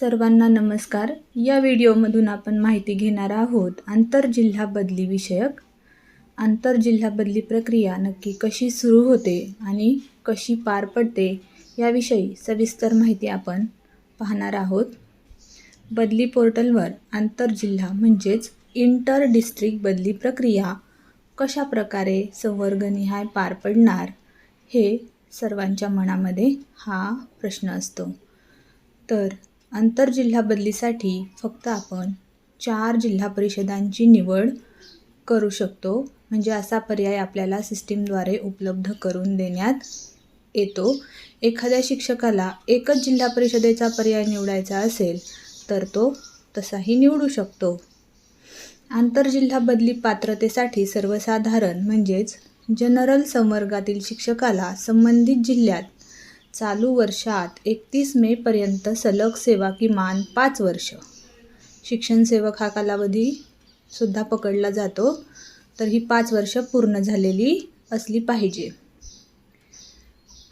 सर्वांना नमस्कार. या व्हिडिओमधून आपण माहिती घेणार आहोत आंतरजिल्हा बदली विषयक. आंतरजिल्हा बदली प्रक्रिया नक्की कशी सुरू होते आणि कशी पार पडते याविषयी सविस्तर माहिती आपण पाहणार आहोत. बदली पोर्टलवर आंतरजिल्हा म्हणजेच इंटर डिस्ट्रिक्ट बदली प्रक्रिया कशा प्रकारे संवर्गनिहाय पार पडणार हे सर्वांच्या मनामध्ये हा प्रश्न असतो. तर आंतरजिल्हा बदलीसाठी फक्त आपण चार जिल्हा परिषदांची निवड करू शकतो. म्हणजे असा पर्याय आपल्याला सिस्टीमद्वारे उपलब्ध करून देण्यात येतो. एखाद्या शिक्षकाला एकच जिल्हा परिषदेचा पर्याय निवडायचा असेल तर तो तसाही निवडू शकतो. आंतरजिल्हा बदली पात्रतेसाठी सर्वसाधारण म्हणजेच जनरल संवर्गातील शिक्षकाला संबंधित जिल्ह्यात चालू वर्षात एकतीस मेपर्यंत सलग सेवा किमान पाच वर्ष. शिक्षण सेवक हा कालावधी सुद्धा पकडला जातो तर ही पाच वर्ष पूर्ण झालेली असली पाहिजे.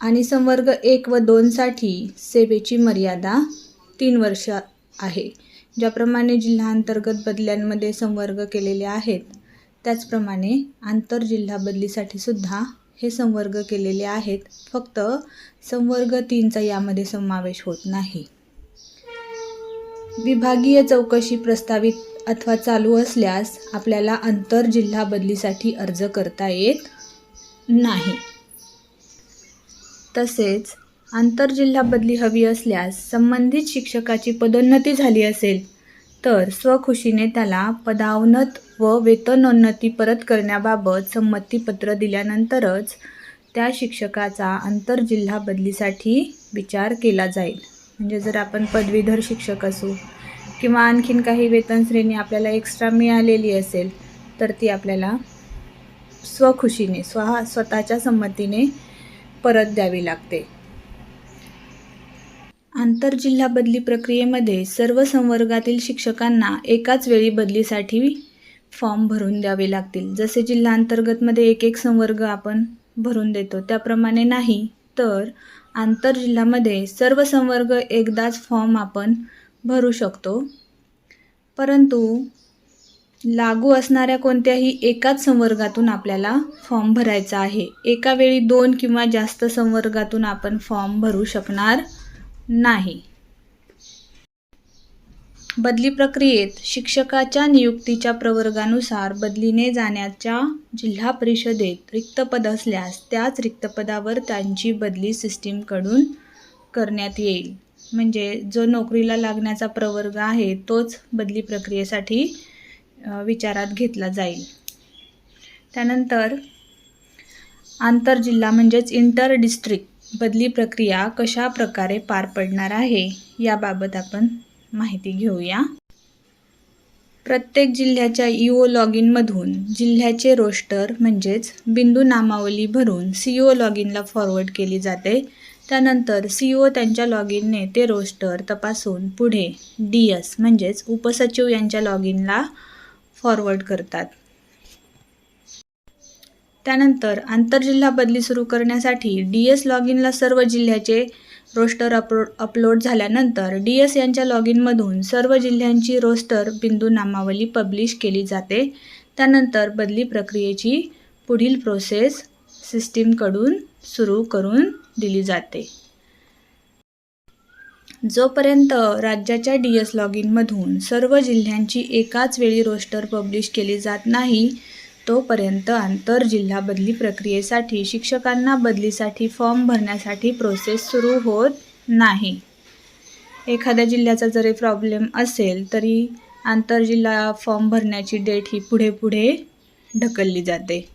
आणि संवर्ग एक व दोनसाठी सेवेची मर्यादा तीन वर्ष आहे. ज्याप्रमाणे जिल्हाअंतर्गत बदल्यांमध्ये संवर्ग केलेले आहेत त्याचप्रमाणे आंतरजिल्हा बदलीसाठी सुद्धा हे संवर्ग केलेले आहेत. फक्त संवर्ग तीनचा यामध्ये समावेश होत नाही. विभागीय चौकशी प्रस्तावित अथवा चालू असल्यास आपल्याला आंतरजिल्हा बदलीसाठी अर्ज करता येत नाही. तसेच आंतरजिल्हा बदली हवी असल्यास संबंधित शिक्षकाची पदोन्नती झाली असेल तर स्वखुशीने त्याला पदावनत व वेतनोन्नती परत करण्याबाबत संमतीपत्र दिल्यानंतरच त्या शिक्षकाचा आंतरजिल्हा बदलीसाठी विचार केला जाईल. म्हणजे जर आपण पदवीधर शिक्षक असू किंवा आणखीन काही वेतन श्रेणी आपल्याला एक्स्ट्रा मिळालेली असेल तर ती आपल्याला स्वखुशीने स्वहा स्वतःच्या संमतीने परत द्यावी लागते. आंतरजिल्हा बदली प्रक्रियेमध्ये सर्व संवर्गातील शिक्षकांना एकाच वेळी बदलीसाठी फॉर्म भरून द्यावे लागतील. जसे जिल्हा अंतर्गतमध्ये एक एक संवर्ग आपण भरून देतो त्याप्रमाणे नाही तर आंतरजिल्ह्यामध्ये सर्व संवर्ग एकदाच फॉर्म आपण भरू शकतो. परंतु लागू असणाऱ्या कोणत्याही एकाच संवर्गातून आपल्याला फॉर्म भरायचा आहे. एका वेळी दोन किंवा जास्त संवर्गातून आपण फॉर्म भरू शकणार नाही. बदली प्रक्रियेत शिक्षकाच्या नियुक्तीच्या प्रवर्गानुसार बदलीने जाण्याच्या जिल्हा परिषदेत रिक्त पद असल्यास त्याच रिक्त पदावर त्यांची बदली सिस्टीमकडून करण्यात येईल. म्हणजे जो नोकरीला लागण्याचा प्रवर्ग आहे तोच बदली प्रक्रियेसाठी विचारात घेतला जाईल. त्यानंतर आंतरजिल्हा म्हणजेच इंटर डिस्ट्रिक्ट बदली प्रक्रिया कशा प्रकारे पार पडणार आहे याबाबत आपण माहिती घेऊया. प्रत्येक जिल्ह्याच्या ओ लॉग इनमधून जिल्ह्याचे रोस्टर म्हणजेच बिंदू नामावली भरून सी ओ लॉग इनला फॉरवर्ड केली जाते. त्यानंतर सी ओ त्यांच्या लॉग इनने ते रोस्टर तपासून पुढे डी एस म्हणजेच उपसचिव यांच्या लॉग इनला फॉरवर्ड करतात. त्यानंतर आंतरजिल्हा बदली सुरू करण्यासाठी डी एस लॉग इनला सर्व जिल्ह्याचे रोस्टर अपलो अपलोड झाल्यानंतर डी एस यांच्या लॉग इनमधून सर्व जिल्ह्यांची रोस्टर बिंदू नामावली पब्लिश केली जाते. त्यानंतर बदली प्रक्रियेची पुढील प्रोसेस सिस्टीमकडून सुरू करून दिली जाते. जोपर्यंत राज्याच्या डी एस लॉग इनमधून सर्व जिल्ह्यांची एकाच वेळी रोस्टर पब्लिश केली जात नाही तोपर्यंत आंतरजिल्हा बदली प्रक्रियेसाठी शिक्षकांना बदलीसाठी फॉर्म भरण्यासाठी प्रोसेस सुरू होत नाही. एखाद्या जिल्ह्याचा जरी प्रॉब्लेम असेल तरी आंतरजिल्हा फॉर्म भरण्याची डेट ही पुढे पुढे ढकलली जाते.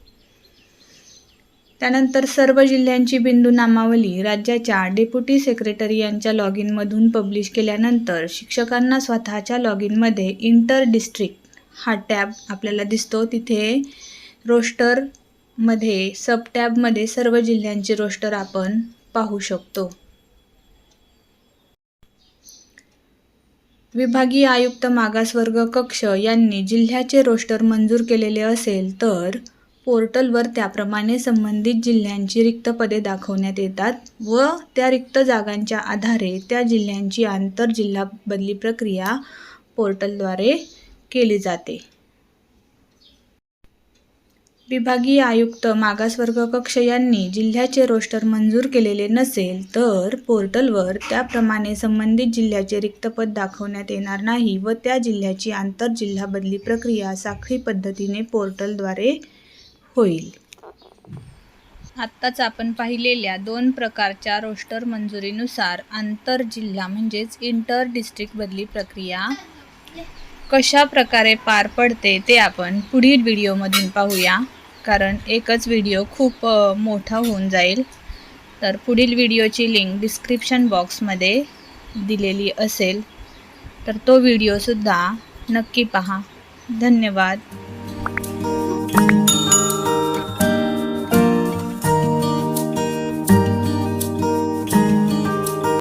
त्यानंतर सर्व जिल्ह्यांची बिंदू नामावली. राज्याच्या डेप्युटी सेक्रेटरी यांच्या लॉग इनमधून पब्लिश केल्यानंतर शिक्षकांना स्वतःच्या लॉग इनमध्ये इंटर डिस्ट्रिक्ट हा टॅब आपल्याला दिसतो. तिथे रोस्टरमध्ये सब टॅबमध्ये सर्व जिल्ह्यांचे रोस्टर आपण पाहू शकतो. विभागीय आयुक्त मागासवर्ग कक्ष यांनी जिल्ह्याचे रोस्टर मंजूर केलेले असेल तर पोर्टलवर त्याप्रमाणे संबंधित जिल्ह्यांची रिक्त पदे दाखवण्यात येतात व त्या रिक्त जागांच्या आधारे त्या जिल्ह्यांची आंतरजिल्हा बदली प्रक्रिया पोर्टलद्वारे केली जाते. विभागीय आयुक्त मागासवर्ग कक्ष यांनी जिल्ह्याचे रोस्टर मंजूर केलेले नसेल तर पोर्टलवर त्याप्रमाणे संबंधित जिल्ह्याचे रिक्तपद दाखवण्यात येणार नाही व त्या जिल्ह्याची आंतरजिल्हा बदली प्रक्रिया साखळी पद्धतीने पोर्टलद्वारे होईल. आत्ताच आपण पाहिलेल्या दोन प्रकारच्या रोस्टर मंजुरीनुसार आंतरजिल्हा म्हणजेच इंटर डिस्ट्रिक्ट बदली प्रक्रिया कशा प्रकारे पार पडते ते आपण पुढील व्हिडिओमधून पाहूया. कारण एकच व्हिडिओ खूप मोठा होऊन जाईल. तर पुढील व्हिडिओची लिंक डिस्क्रिप्शन बॉक्समध्ये दिलेली असेल. तर तो व्हिडिओसुद्धा नक्की पहा. धन्यवाद.